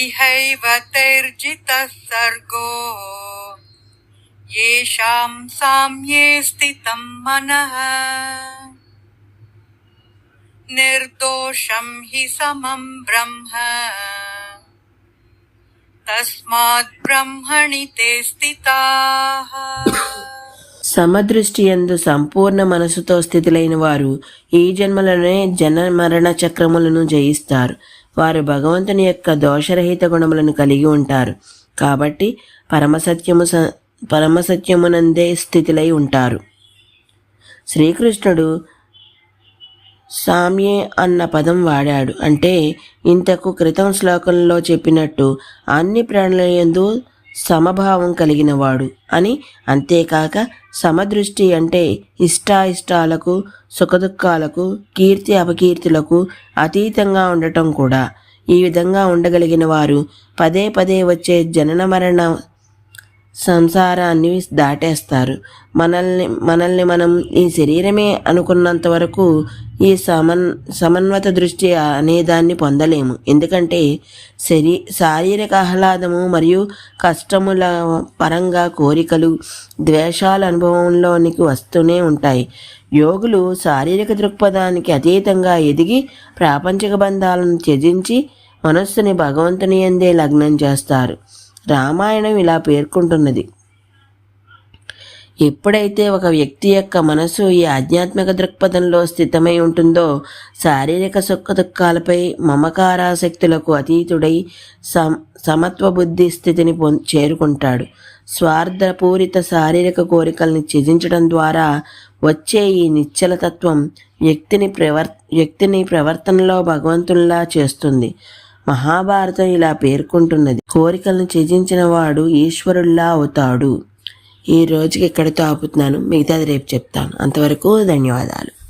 तथैव तैर्जितः सर्गो येषां साम्ये स्थितं मनः निर्दोषं हि समं ब्रह्म तस्मात् ब्रह्मणि ते स्थिताः సమదృష్టి ఎందు సంపూర్ణ మనసుతో స్థితులైన వారు ఈ జన్మలోనే జన మరణ చక్రములను జయిస్తారు వారు భగవంతుని యొక్క దోషరహిత గుణములను కలిగి ఉంటారు. కాబట్టి పరమసత్యము స పరమసత్యమునందే స్థితిలై ఉంటారు. శ్రీకృష్ణుడు సామ్యే అన్న పదం వాడాడు. అంటే ఇంతకు క్రితం శ్లోకంలో చెప్పినట్టు అన్ని ప్రాణుల యందు సమభావం కలిగినవాడు అని అంతేకాక సమదృష్టి అంటే ఇష్టాయిష్టాలకు సుఖదుఖాలకు కీర్తి అపకీర్తులకు అతీతంగా ఉండటం కూడా. ఈ విధంగా ఉండగలిగిన వారు పదే పదే వచ్చే జనన మరణ సంసారాన్ని దాటేస్తారు. మనల్ని మనల్ని మనం ఈ శరీరమే అనుకున్నంత వరకు ఈ సమన్ సమన్వత దృష్టి అనేదాన్ని పొందలేము. ఎందుకంటే శరీ శారీరక ఆహ్లాదము మరియు కష్టముల పరంగా కోరికలు ద్వేషాల అనుభవంలోనికి వస్తూనే ఉంటాయి. యోగులు శారీరక దృక్పథానికి అతీతంగా ఎదిగి ప్రాపంచిక బంధాలను త్యజించి మనస్సుని భగవంతుని ఎందే లగ్నం చేస్తారు. రామాయణం ఇలా పేర్కొంటున్నది. ఎప్పుడైతే ఒక వ్యక్తి యొక్క మనసు ఈ ఆధ్యాత్మిక దృక్పథంలో స్థితమై ఉంటుందో శారీరక సుఖ దుఃఖాలపై మమకారాశక్తులకు అతీతుడై సమ సమత్వ బుద్ధి స్థితిని పొం చేరుకుంటాడు. స్వార్థపూరిత శారీరక కోరికల్ని త్యజించడం ద్వారా వచ్చే ఈ నిశ్చల తత్వం వ్యక్తిని ప్రవర్ వ్యక్తిని ప్రవర్తనలో భగవంతుల్లా చేస్తుంది. మహాభారతం ఇలా పేర్కొంటున్నది. కోరికలను త్యజించిన వాడు ఈశ్వరుల్లా అవుతాడు. ఈ రోజుకి ఇక్కడితో ఆపుతున్నాను? మిగతాది రేపు చెప్తాను. అంతవరకు ధన్యవాదాలు.